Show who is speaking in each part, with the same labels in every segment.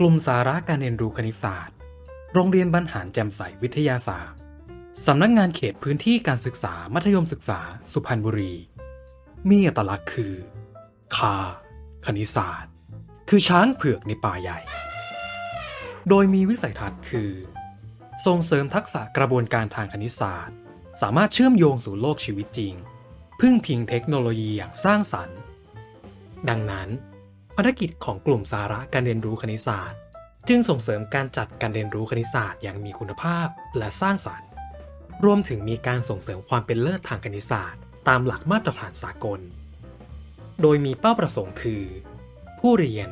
Speaker 1: กลุ่มสาระการเรียนรู้คณิตศาสตร์ โรงเรียนบรรหารแจ่มใสวิทยาศาสตร์ สำนักงานเขตพื้นที่การศึกษามัธยมศึกษา สุพรรณบุรี มีอัตลักษณ์คือ คา คณิตศาสตร์ คือช้างเผือกในป่าใหญ่ โดยมีวิสัยทัศน์คือ ส่งเสริมทักษะกระบวนการทางคณิตศาสตร์ สามารถเชื่อมโยงสู่โลกชีวิตจริง พึ่งพิงเทคโนโลยีอย่างสร้างสรรค์ ดังนั้น ภารกิจของกลุ่มสาระการเรียนรู้คณิตศาสตร์ จึงส่งเสริมการจัดการเรียนรู้คณิตศาสตร์อย่างมีคุณภาพและสร้างสรรค์ รวมถึงมีการส่งเสริมความเป็นเลิศทางคณิตศาสตร์ ตามหลักมาตรฐานสากล โดยมีเป้าประสงค์คือ ผู้เรียน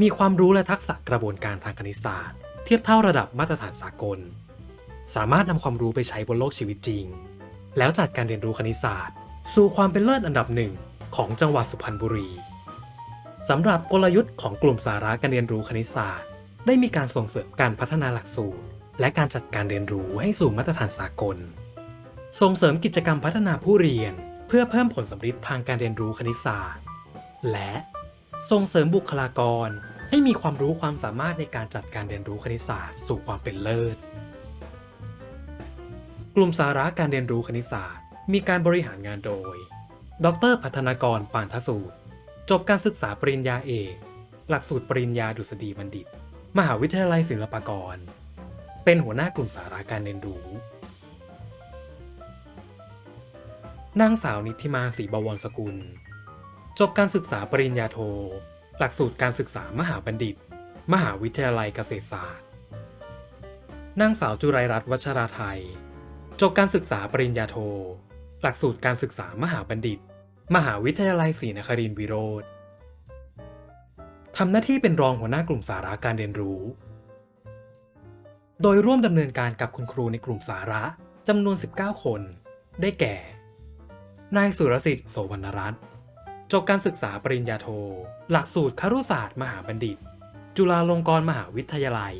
Speaker 1: มีความรู้และทักษะกระบวนการทางคณิตศาสตร์ เทียบเท่าระดับมาตรฐานสากล สามารถนำความรู้ไปใช้บนโลกชีวิตจริง แล้วจัดการเรียนรู้คณิตศาสตร์ สู่ความเป็นเลิศอันดับหนึ่งของจังหวัดสุพรรณบุรี สำหรับกลยุทธ์ของกลุ่มสาระการเรียนรู้คณิตศาสตร์ ได้มีการส่งเสริมการพัฒนาหลักสูตร และการจัดการเรียนรู้ให้สู่มาตรฐานสากล ส่งเสริมกิจกรรมพัฒนาผู้เรียน เพื่อเพิ่มผลสำฤทธิ์ทางการเรียนรู้คณิตศาสตร์ และส่งเสริมบุคลากร ให้มีความรู้ความสามารถในการจัดการเรียนรู้คณิตศาสตร์ สู่ความเป็นเลิศ กลุ่มสาระการเรียนรู้คณิตศาสตร์ มีการบริหารงานโดย ดร พัฒนากร ปานทสูตร จบการศึกษาปริญญาเอก หลักสูตรปริญญาดุษฎีบัณฑิต มหาวิทยาลัยศิลปากร เป็นหัวหน้ากลุ่มสาระการเรียนรู้ นางสาวนิธิมาศรีบวรสกุล จบการศึกษาปริญญาโท หลักสูตรการศึกษามหาบัณฑิต มหาวิทยาลัยเกษตรศาสตร์ นางสาวจุไรรัตน์วัชราไทย จบการศึกษาปริญญาโท หลักสูตรการศึกษามหาบัณฑิต มหาวิทยาลัยศรีนครินทรวิโรธทำหน้าที่เป็นรองหัวหน้ากลุ่มสาระการเรียนรู้ โดยร่วมดำเนินการกับคุณครูในกลุ่มสาระจำนวน 19 คน ได้แก่ นายสุรสิทธิ์โสวรรณรัตน์จบการศึกษาปริญญาโท หลักสูตรครุศาสตร์มหาบัณฑิต จุฬาลงกรณ์มหาวิทยาลัย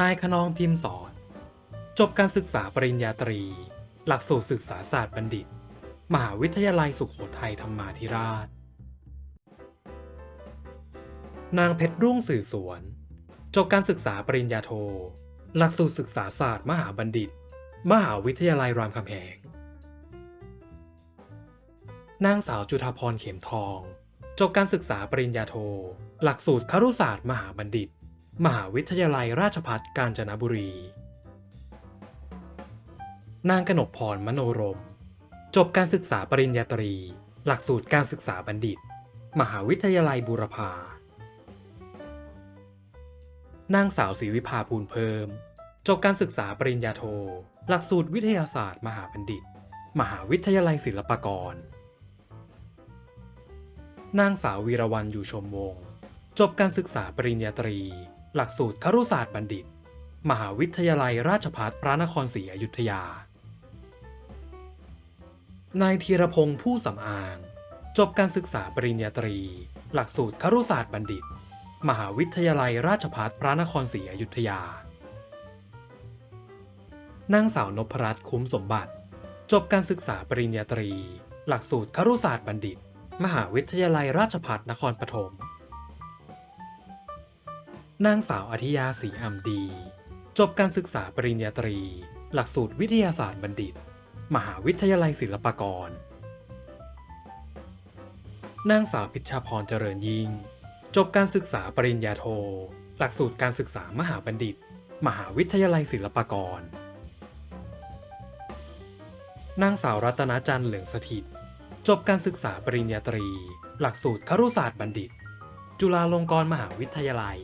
Speaker 1: นายขนองพิมพ์สอน จบการศึกษาปริญญาตรี หลักสูตรศึกษาศาสตร์บัณฑิต มหาวิทยาลัยสุขโขทัยธรรมาธิราช นางเพชรรุ่งสื่อสวน จบการศึกษาปริญญาโท หลักสูตรศึกษาศาสตร์มหาบัณฑิต มหาวิทยาลัยรามคำแหง นางสาวจุฑาพรเข็มทอง จบการศึกษาปริญญาโท หลักสูตรครุศาสตร์มหาบัณฑิต มหาวิทยาลัยราชภัฏกาญจนบุรี นางกนกพรมโนรม จบการศึกษาปริญญาตรี หลักสูตรการศึกษาบัณฑิต มหาวิทยาลัยบูรพา นางสาวศรีวิภาภูลเพิ่ม จบการศึกษาปริญญาโท หลักสูตรวิทยาศาสตร์ มหาบัณฑิต มหาวิทยาลัยศิลปากร นางสาววีรวรรณอยู่ชมวงศ์จบการศึกษาปริญญาตรี หลักสูตรครุศาสตร์บัณฑิต มหาวิทยาลัยราชภัฏพระนครศรีอยุธยา นายธีรพงษ์ผู้สำอาง จบการศึกษาปริญญาตรี หลักสูตรครุศาสตร์บัณฑิต มหาวิทยาลัยราชภัฏพระนครศรีอยุธยานางสาวนพรัตน์คุ้มสมบัติ จบการศึกษาปริญญาตรี หลักสูตรครุศาสตร์บัณฑิต มหาวิทยาลัยราชภัฏนครปฐมนางสาวอธิยาศรีอ่ำดี จบการศึกษาปริญญาตรี หลักสูตรวิทยาศาสตร์บัณฑิต มหาวิทยาลัยศิลปากร นางสาวพิชาพรเจริญยิ่ง จบการศึกษาปริญญาโท หลักสูตรการศึกษามหาบัณฑิต มหาวิทยาลัยศิลปากร นางสาวรัตนจันทร์เหลืองสถิต จบการศึกษาปริญญาตรี หลักสูตรครุศาสตร์บัณฑิต จุฬาลงกรณ์มหาวิทยาลัย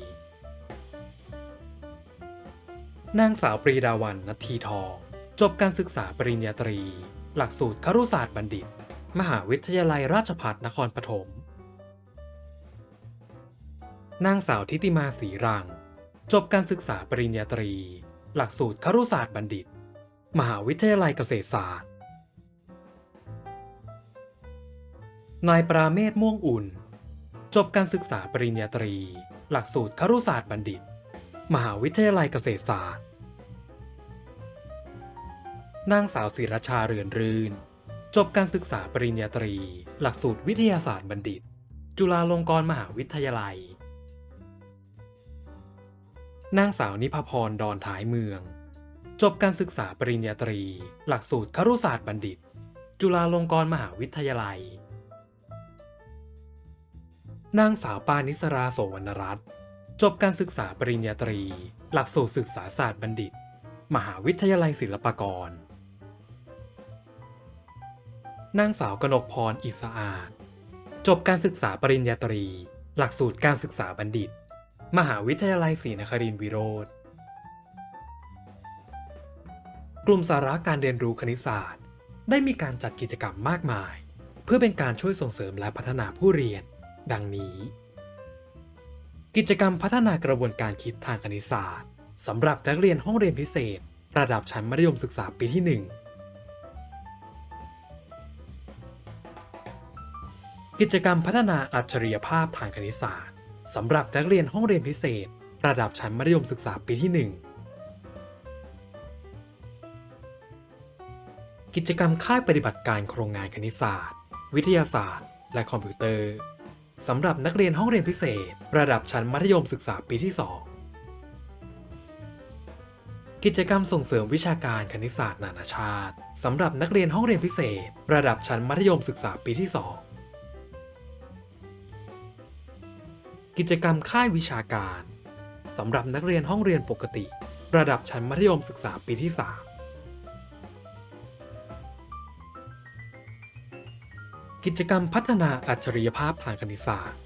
Speaker 1: นางสาวปรีดาวันนัททีทอง จบการศึกษาปริญญาตรี หลักสูตรครุศาสตร์บัณฑิต มหาวิทยาลัยราชภัฏนครปฐม นางสาวทิติมาศรีรัง จบการศึกษาปริญญาตรี หลักสูตรครุศาสตร์บัณฑิต มหาวิทยาลัยเกษตรศาสตร์ นายปราเมศม่วงอุ่น จบการศึกษาปริญญาตรี หลักสูตรครุศาสตร์บัณฑิต มหาวิทยาลัยเกษตรศาสตร์ นางสาวศิรชาเรือนรื่น จบการศึกษาปริญญาตรี หลักสูตรวิทยาศาสตร์บัณฑิต จุฬาลงกรณ์มหาวิทยาลัย นางสาวนิพพรดอนท้ายเมือง จบการศึกษาปริญญาตรี หลักสูตรครุศาสตร์บัณฑิต จุฬาลงกรณ์มหาวิทยาลัย นางสาวปานิสราโสวรรณรัตน์จบการศึกษาปริญญาตรี หลักสูตรศึกษาศาสตร์บัณฑิต มหาวิทยาลัยศิลปากร นางสาวกนกพรอิสะอาด จบการศึกษาปริญญาตรี หลักสูตรการศึกษาบัณฑิต มหาวิทยาลัยศรีนครินทรวิโรธกลุ่มสาระการเรียนรู้คณิตศาสตร์ ได้มีการจัดกิจกรรมมากมาย เพื่อเป็นการช่วยส่งเสริมและพัฒนาผู้เรียน ดังนี้ กิจกรรมพัฒนากระบวนการคิดทางคณิตศาสตร์สำหรับนักเรียนห้องเรียนพิเศษ ระดับชั้นมัธยมศึกษาปีที่ 1 กิจกรรมพัฒนาอัจฉริยภาพทางคณิตศาสตร์สำหรับนักเรียนห้องเรียนพิเศษ ระดับชั้นมัธยมศึกษาปีที่ 1 กิจกรรมค่ายปฏิบัติการโครงงานคณิตศาสตร์ วิทยาศาสตร์ และคอมพิวเตอร์สำหรับนักเรียนห้องเรียนพิเศษ ระดับชั้นมัธยมศึกษาปีที่ 2 กิจกรรมส่งเสริมวิชาการคณิตศาสตร์นานาชาติสำหรับนักเรียนห้องเรียนพิเศษ ระดับชั้นมัธยมศึกษาปีที่ 2 กิจกรรมค่ายวิชาการสำหรับนักเรียนห้องเรียนปกติ ระดับชั้นมัธยมศึกษาปีที่ 3 กิจกรรมพัฒนาอัจฉริยภาพทางคณิตศาสตร์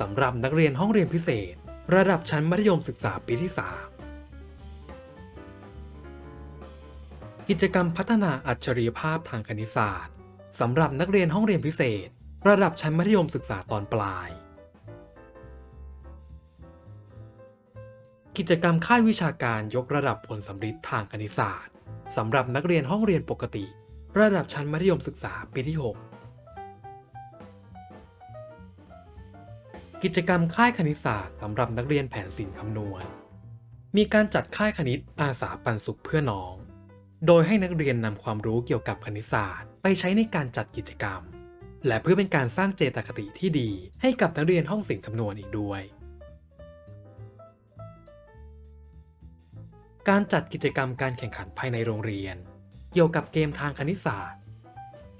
Speaker 1: สำหรับนักเรียนห้องเรียนพิเศษ ระดับชั้นมัธยมศึกษาปีที่ 3 กิจกรรมพัฒนาอัจฉริยภาพทางคณิตศาสตร์สำหรับนักเรียนห้องเรียนพิเศษ ระดับชั้นมัธยมศึกษาตอนปลาย กิจกรรมค่ายวิชาการยกระดับผลสำฤทธิ์ทางคณิตศาสตร์สำหรับนักเรียนห้องเรียนปกติ ระดับชั้นมัธยมศึกษาปีที่ 6 กิจกรรมค่ายคณิตศาสตร์สำหรับนักเรียนแผนศิลป์คำนวณ มีการจัดค่ายคณิตอาสาปันสุขเพื่อน้อง โดยให้นักเรียนนำความรู้เกี่ยวกับคณิตศาสตร์ ไปใช้ในการจัดกิจกรรม และเพื่อเป็นการสร้างเจตคติที่ดี ให้กับนักเรียนห้องศิลป์คำนวณอีกด้วย การจัดกิจกรรมการแข่งขันภายในโรงเรียน เกี่ยวกับเกมทางคณิตศาสตร์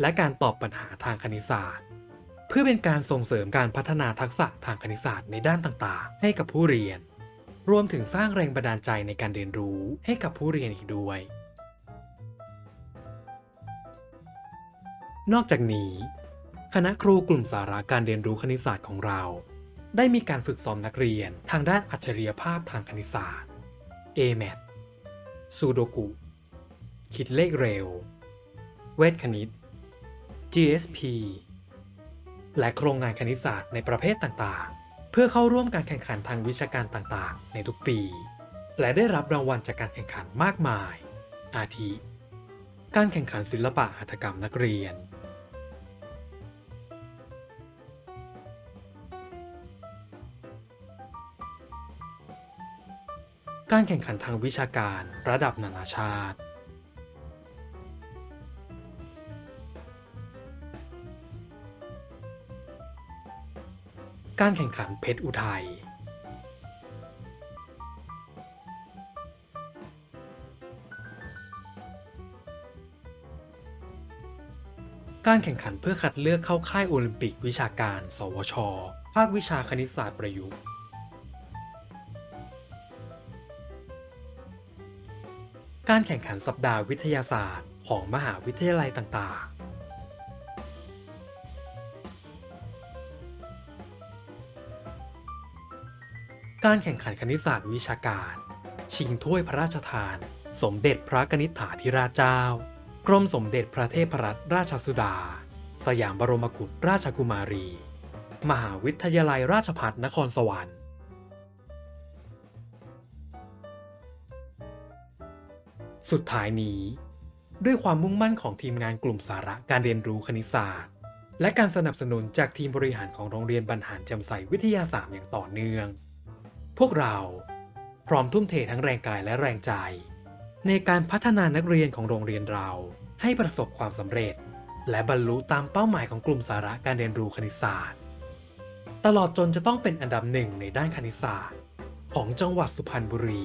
Speaker 1: และการตอบปัญหาทางคณิตศาสตร์ เพื่อเป็นการส่งเสริมการพัฒนาทักษะทางคณิตศาสตร์ในด้านต่างๆ ให้กับผู้เรียน รวมถึงสร้างแรงบันดาลใจในการเรียนรู้ให้กับผู้เรียนอีกด้วย นอกจากนี้ คณะครูกลุ่มสาระการเรียนรู้คณิตศาสตร์ของเรา ได้มีการฝึกซ้อมนักเรียนทางด้านอัจฉริยภาพทางคณิตศาสตร์ AMAT ซูโดกุ คิดเลขเร็ว เวทคณิต GSP และโครงงานคณิตศาสตร์ในประเภทต่างๆ เพื่อเข้าร่วมการแข่งขันทางวิชาการต่างๆ ในทุกปี และได้รับรางวัลจากการแข่งขันมากมาย อาทิ การแข่งขันศิลปะหัตถกรรมนักเรียน การแข่งขันทางวิชาการระดับนานาชาติ การแข่งขันเพชรอุทัย การแข่งขันเพื่อคัดเลือกเข้าค่ายโอลิมปิกวิชาการ สวช ภาควิชาคณิตศาสตร์ประยุกต์ การแข่งขันสัปดาห์วิทยาศาสตร์ของมหาวิทยาลัยต่างๆ การแข่งขันคณิตศาสตร์วิชาการ ชิงถ้วยพระราชทาน สมเด็จพระกนิษฐาธิราชเจ้า กรมสมเด็จพระเทพรัตนราชสุดา สยามบรมกุฎราชกุมารี มหาวิทยาลัยราชภัฏนครสวรรค์ สุดท้ายนี้ ด้วยความมุ่งมั่นของทีมงานกลุ่มสาระการเรียนรู้คณิตศาสตร์ และการสนับสนุนจากทีมบริหารของโรงเรียนบรรหารแจำใสวิทยาศาสตร์อย่างต่อเนื่อง พวกเราพร้อมทุ่มเททั้งแรงกายและแรงใจ ในการพัฒนานักเรียนของโรงเรียนเราให้ประสบความสำเร็จ และบรรลุตามเป้าหมายของกลุ่มสาระการเรียนรู้คณิตศาสตร์ ตลอดจนจะต้องเป็นอันดับหนึ่งในด้านคณิตศาสตร์ ของจังหวัดสุพรรณบุรี